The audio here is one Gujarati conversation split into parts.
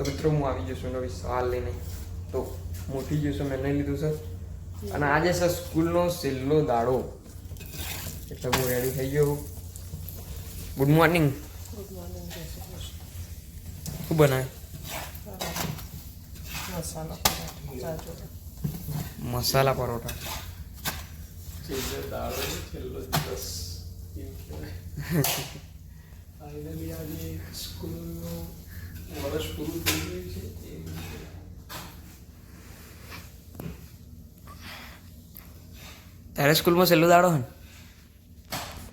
તો મિત્રો હું આવી જશું નવી સવાલ લઈને. તો હું જઈશ મેં નહીં લીધું સર. અને આજે સર સ્કૂલનો છેલ્લો દાડો. એટલે હું રેડી થઈ ગયો ગુડ મોર્નિંગ શું બનાવે? મસાલા પરાઠા. ફાઇનલી આજે સ્કૂલનું વર્ષ પૂરું થઈ ગયું છે તારે સ્કૂલમાં છેલ્લો દાડો હે ને?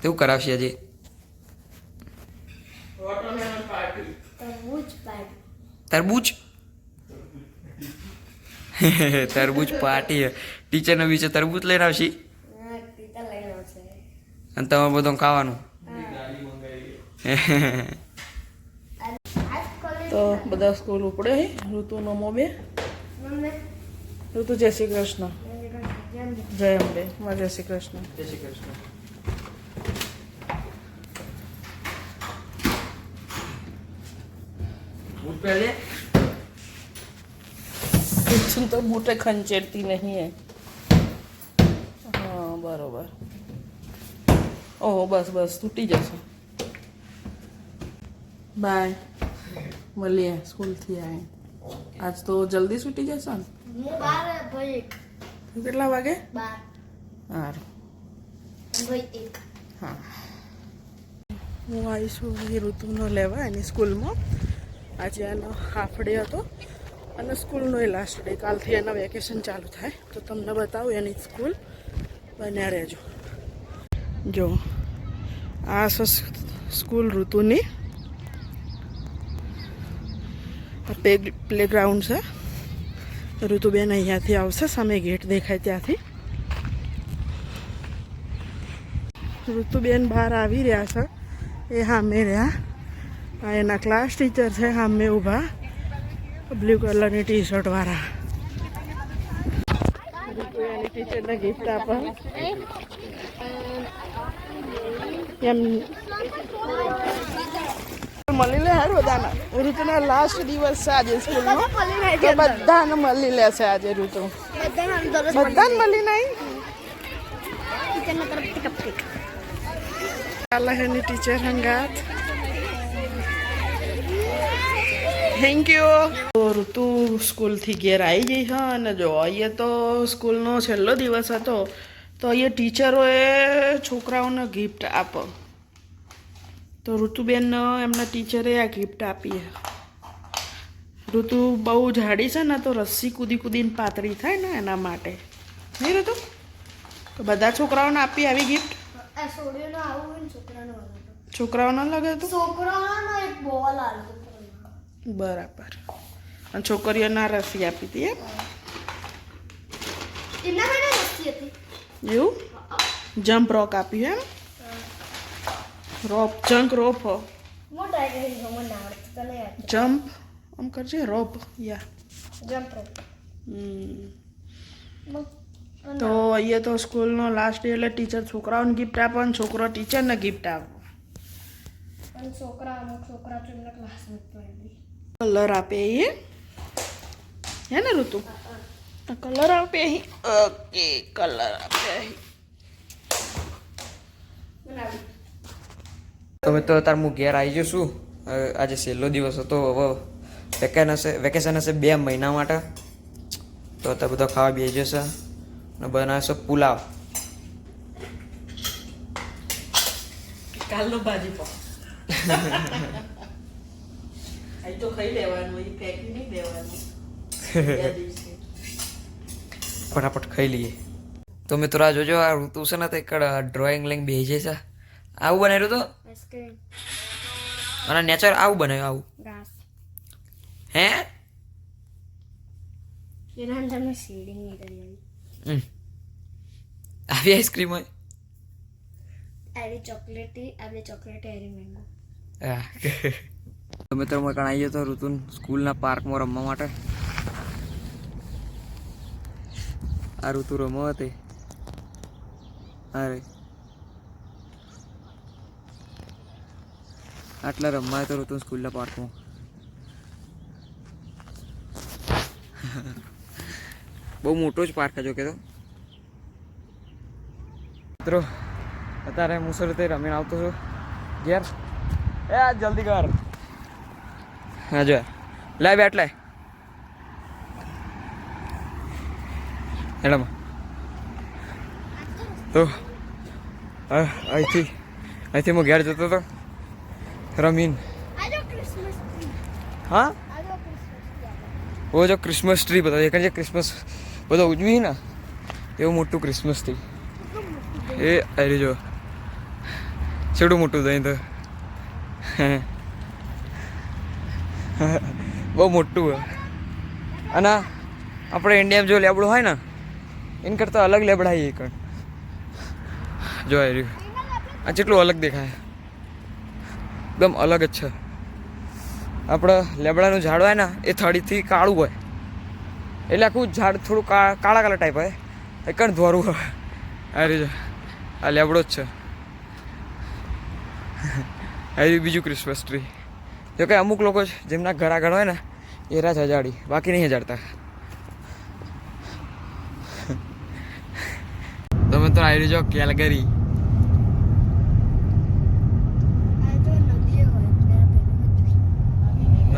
તેવું કરાવશે આજે. તરબૂચ તરબૂચ? તરબૂચ પાર્ટી ટીચરને બીચે તરબૂચ લઈને આવશે? અને તમે બધું ખાવાનું ગાડી મંગાવી આજ કોલેજ તો બધા સ્કૂલ ઉપડે હે ઋતુ નમો બે મમ્મી. ઋતુ જય શ્રી કૃષ્ણ. જેમ જય અંબે. માં જય શ્રી કૃષ્ણ. જય શ્રી કૃષ્ણ. બૂટ પહેરે? તું તો બૂટે ખંચેરતી નહીં હે. હા બરોબર. ઓહો બસ બસ તૂટી જશે. બાય. મળીએ સ્કૂલથી આવીને. આજ તો જલ્દી છૂટી જશો ને કેટલા વાગે? સારું હા. હું આવીશું એ ઋતુનો લેવા એની સ્કૂલમાં. આજે એનો હાફ ડે હતો. અને સ્કૂલનો એ લાસ્ટ ડે કાલથી એના વેકેશન ચાલુ થાય. તો તમને બતાવું એની સ્કૂલ બન્યા રહેજો. જો, આ સ્કૂલ ઋતુની પ્લે પ્લેગ્રાઉન્ડ છે. ઋતુબેન અહીંયાથી આવશે, સામે ગેટ દેખાય ત્યાંથી. ઋતુબેન બહાર આવી રહ્યા છે. એ સામે રહ્યા. એના ક્લાસ ટીચર છે, સામે ઊભા. બ્લુ કલરની ટી શર્ટ વાળા. ઋતુ એની ટીચરને ગિફ્ટ આપે. એમ મળી લે હાર બધાના. ઋતુના લાસ્ટ દિવસ છે આજે સ્કૂલનો તો બધાને મળી લેશે આજે ઋતુ. બધાને મળી નહીં એની ટીચર હંગાત. થેન્ક યુ તો ઋતુ સ્કૂલથી ઘેર આવી ગઈ હા અને જો અહીંયા તો સ્કૂલનો છેલ્લો દિવસ હતો. તો અહીંયા ટીચરોએ છોકરાઓને ગિફ્ટ આપો. તો ઋતુબેન એમના ટીચરે આ ગિફ્ટ આપી ઋતુ બહુ જાડી છે ને તો રસ્સી કૂદી કૂદીને પાતળી થાય ને એના માટે. નહીં ઋતુ? તો બધા છોકરાઓને આપી આવી ગિફ્ટ છોકરાઓને લાગે તો? બરાબર. અને છોકરીઓના રસી આપી હતી એમ? એવું? જમ્પ રોક આપ્યું એમ? રોપ જંક રોપ જમ્પ આમ કરજે રોપ યા જમ્પ રોપ તો અહીંયા તો સ્કૂલનો લાસ્ટ ડે એટલે ટીચર છોકરાઓને ગિફ્ટ આપે અને છોકરો ટીચરને ગિફ્ટ આપે. છોકરા અમુક છોકરા તો એમના ક્લાસમાં કલર આપે એ. હે ને ઋતુ? કલર આપે અહીં ઓકે કલર આપે અહીં તો મિત્રો અત્યારે હું ઘેર આવી જશું આજે છેલ્લો દિવસ હતો હવે વેકેશન હશે વેકેશન હશે બે મહિના માટે. તો અત્યારે બધો ખાવા બેસી જશે અને બનાવશે પુલાવ. કાલનો ભાજી તો ખાઈ લેવાનું ફેંકી નહીં દેવાનું ફટાફટ ખાઈ લઈએ. તો મિત્રો આ જોજો આ ઋતુ છે ને તે ડ્રોઈંગ લઈને બેસી છે આવું બનાવ્યું તો? અને નેચર આવું બનાવ્યું આવું. હે? આવી. આઈસ્ક્રીમ હોય? આરી ચોકલેટી આવી ચોકલેટી આરી મેંગો તો મિત્રો મેં કણ આવી તો ઋતુન સ્કૂલના પાર્કમાં રમવા માટે. આ ઋતુ રમવા હતી. અરે. આટલા రమ్మాయి తిరుగుతుంది స్కూల్లో పాడకం બહુ મોટો જ પાર્ક જો કે તો. મિત્રો, અત્યારે હું સર તે રમીને આવતો છું. ઘેર. એ જલ્દી કર. હા, જો. લે બેટ લે એડામાં તો અહીંથી અહીંથી હું ઘેર જતો હતો રમીન. હા? ઓ જો ક્રિસમસ ટ્રી બધા. એક જે ક્રિસમસ બધો ઉજવી ને? એવું મોટું ક્રિસમસ ટ્રી એ અરે જો. છેડું મોટું થઈ તો. બહુ મોટું હોય. અને આપણે ઇન્ડિયામાં જો લેબડું હોય ને એન કરતાં અલગ લેબડાઈએ કણ જો. આ રહ્યું. આ જેટલું અલગ દેખાય. એકદમ અલગ જ છે. આપણે લેબડાનું ઝાડ હોય ને, એ થડીથી કાળું હોય. એટલે આખું ઝાડ થોડું કાળા કાળા ટાઈપ હોય. એ કણ ધોરું હોય આ રીતે આ લેબડો જ છે. રહ્યું બીજું ક્રિસમસ ટ્રી જોકે અમુક લોકો જેમના ઘર આગળ હોય ને, એ રાજ હજાડી બાકી નહીં હજાડતા તમે તો આવી જો કેલગરી આજો નદી હોય ત્યાં પેલું નદી નહીં તળાવ અહીંયા નદીઓ બહુ છે એમથી છોડી પેલું લેતી હતી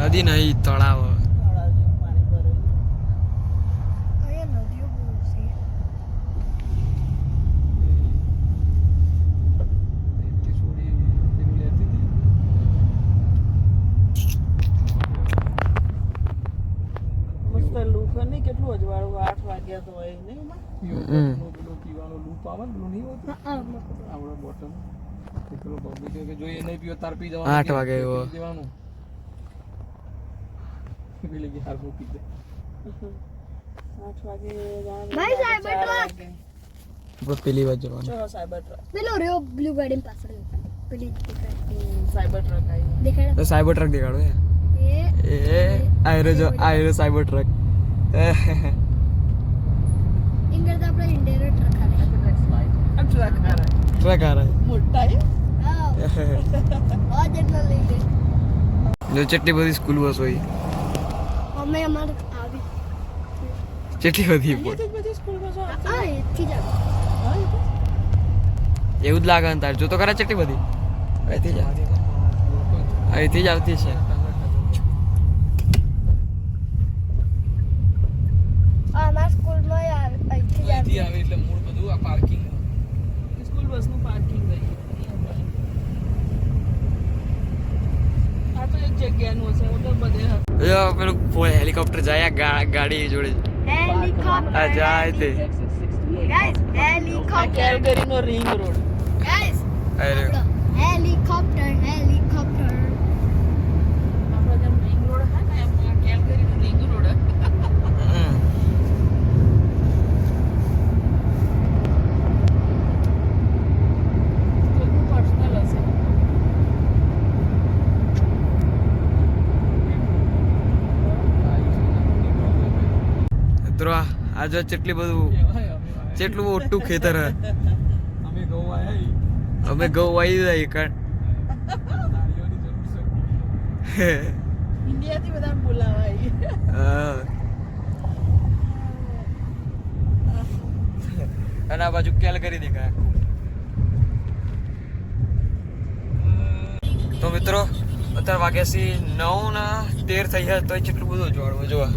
મસ્ત લુક નહીં કેટલું અજવાળું આઠ વાગ્યા તો હોય નહીં. પેલો પીવાનો લૂપ આવે ને પેલું નહીં હોતું આવડે બોટલ. પેલો public કે જો નહીં પીવો તાર પી જવાનું આઠ વાગે એવો. દેવાનું આઠ વાગે જવાનું. ભાઈ સાહેબ ચાર એટલા પેલી વાત જવાનું ચલો સાયબર ટ્રક પેલો રહ્યો બ્લુ ગાડી પાછળ પેલી સાયબર ટ્રક આવી દેખાય તો સાયબર ટ્રક દેખાડો એ એ આયરો જો આયરો સાયબર ટ્રક ઇંગર તો આપણે ઇન્ડિયન ટ્રક આ ટ્રક હારા. ટ્રક આ રહા મોટા હે? હા આ જેટલો લઈ લે જો બધી સ્કૂલ બસ હોય અમે અમાર આવી. કેટલી બધી આવતી? હા એથી જ. એવું જ લાગે તાર. જો તો ખરા કેટલી બધી. અહીંથી જ અહીંથી જ આવતી છે આ અમાર સ્કૂલમાં અહીંથી જ અહીંથી આવે. એટલે મૂળ બધું આ પાર્કિંગ સ્કૂલ બસનું પાર્કિંગ રહી આ તો એક જગ્યાનું હશે હું તો બધે પેલું હેલિકોપ્ટર જાય આ ગા- ગાડી જોડે. હેલિકોપ્ટર. આ જાય તે. હેલિકોપ્ટર. કેલગરીનો રિંગ રોડ. ગાઈસ હેલિકોપ્ટર આપણો જેમ રિંગ રોડ હે ને એમ આ કેલગરીનો રિંગ રોડ હે. હમ. કોઈનું personal હશે. મિત્રો આ- જો કેટલી બધું કેટલું મોટું ખેતર અમે ગૌ આયા અમે ઘઉં વાવી જાય છે ઇન્ડિયાથી બધા બોલાવાય. હા. અને આ બાજુ કેલગરી દેખાય તો મિત્રો અત્યારે વાગ્યા છે નવ ના તેર થઈ ગયા તો કેટલું બધું જોડવું જોવા.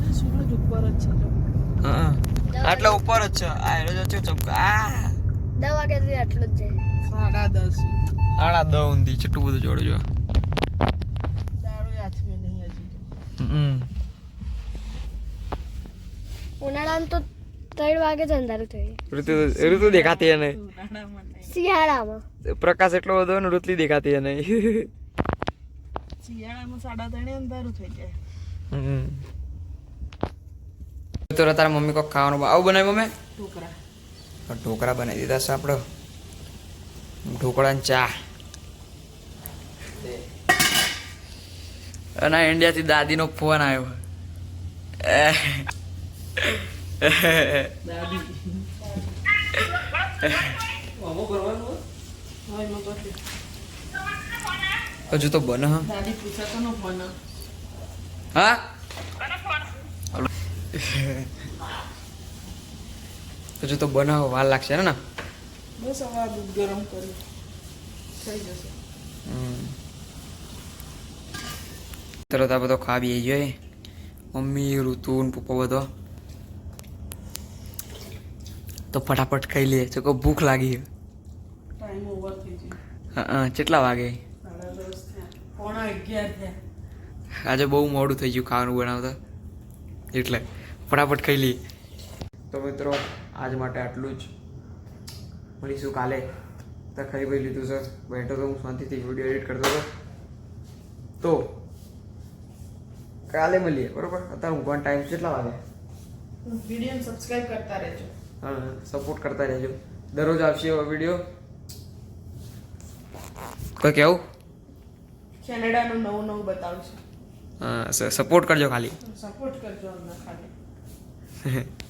હા. આટલા ઉપર જ છે. આ એનો જો ચમકા આ. દસ વાગ્યાથી આટલું જ છે. સાડા દસ આડા દસ ઊંધી કેટલું બધું જોડું જો. દારૂ નહીં હમ. ઉનાળામાં તો ત્રણ વાગે જ અંધારું થઈ ઋતુ ઋતુ દેખાતી નહીં. શિયાળામાં. પ્રકાશ એટલો બધો ને ઋતુ દેખાતી નહીં. શિયાળામાં સાડા ત્રણે અંધારું થઈ જાય. હમ. તો તારા મમ્મી કોક ખાવાનું આવું બનાવ્યું મમ્મી? ઢોકળા. ઢોકળા બનાવી દીધા છે આપણે ઢોકળા ને ચા. અને ઇન્ડિયાથી દાદીનો ફોન આવ્યો. હજુ તો બને હા દાદી પૂછે કોનો ફોન હા હજુ તો બનાવો વાર લાગશે ને બસ હવે દૂધ ગરમ કર્યું. થઈ જશે. તરત આ બધો ખા બી જોઈએ મમ્મી ઋતુ ને પપ્પા બધો. તો ફટાફટ ખાઈ લઈએ તો કોઈ ભૂખ લાગી હા કેટલા વાગે? આજે બહુ મોડું થઈ ગયું ખાવાનું બનાવતા. એટલે. ફટાફટ ખાઈ લઈએ. તો મિત્રો આજ માટે આટલું જ. મળીશું કાલે. તો ખાઈ ભાઈ લીધું સર બેઠો તો હું શાંતિથી વીડિયો એડિટ કરતો હતો. તો કાલે મળીએ બરોબર? અત્યારે ઊંઘવાનો ટાઈમ કેટલા વાગે? વીડિયો સબસ્ક્રાઇબ કરતા રહેજો. હા સપોર્ટ કરતા રહેજો. દરરોજ આવશે એવો વીડિયો કોઈ કેવું? કેનેડાનું નવું નવું બતાવશું. હા સપોર્ટ કરજો ખાલી. સપોર્ટ કરજો અમને ખાલી. হ্যাঁ